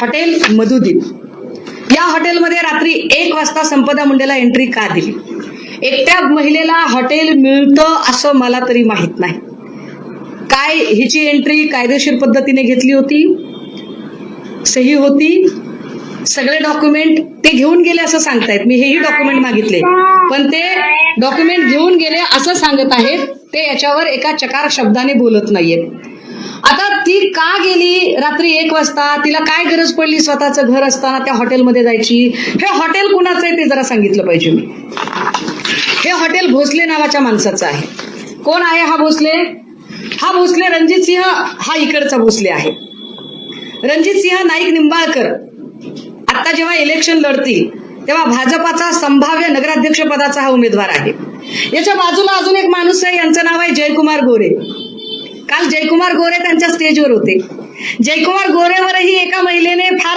Hotel Madhudeep. या हॉटेलमध्ये रात्री एक वाजता संपदा मुंडेला एंट्री का दिली? एकट्या महिलेला हॉटेल मिळतं असं मला तरी माहीत नाही. काय हिची एंट्री कायदेशीर पद्धतीने घेतली होती? सही होती? सगळे डॉक्युमेंट ते घेऊन गेले असं सांगतायत. मी हेही डॉक्युमेंट मागितले. पण ते डॉक्युमेंट घेऊन गेले असं सांगत आहेत ते याच्यावर एका चकार शब्दाने बोलत नाहीयेत. आता ती का गेली? रात्री एक वाजता तिला काय गरज पडली स्वतःचं घर असताना त्या हॉटेलमध्ये जायची? हे हॉटेल कुणाचं आहे ते जरा सांगितलं पाहिजे मी. हे हॉटेल भोसले नावाच्या माणसाचं आहे. कोण आहे हा भोसले? हा भोसले रणजित सिंह हा इकडचा भोसले आहे. रणजित सिंह नाईक निंबाळकर. आता जेव्हा इलेक्शन लढतील तेव्हा भाजपाचा संभाव्य नगराध्यक्ष पदाचा हा उमेदवार आहे. याच्या बाजूला अजून एक माणूस आहे यांचं नाव आहे जयकुमार गोरे. काल जयकुमार गोरे त्यांच्या स्टेजवर होते. जयकुमार गोरेवरही एका महिलेने फार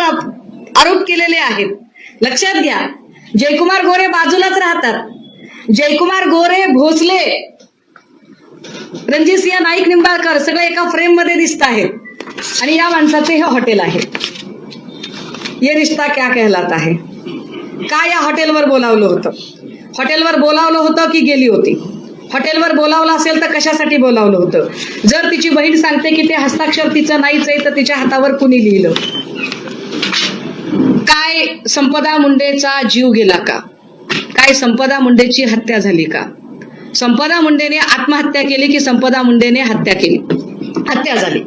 आरोप केलेले आहेत. लक्षात घ्या जयकुमार गोरे बाजूलाच राहतात. जयकुमार गोरे भोसले रणजित सिंह नाईक निंबाळकर सगळे एका फ्रेममध्ये दिसत आहेत. आणि या माणसाचे हे हॉटेल आहे. ये रिश्ता क्या कहलात आहे? का या हॉटेलवर बोलावलं होतं? हॉटेलवर बोलावलं होतं की गेली होती? हॉटेलवर बोलावलं असेल तर कशासाठी बोलावलं होतं? जर तिची बहीण सांगते की ते हस्ताक्षर तिचं नाहीच आहे तर तिच्या हातावर कुणी लिहिलं? काय संपदा मुंडेचा जीव गेला का? काय संपदा मुंडेची हत्या झाली का? संपदा मुंडेने आत्महत्या केली की संपदा मुंडेने हत्या केली? हत्या झाली.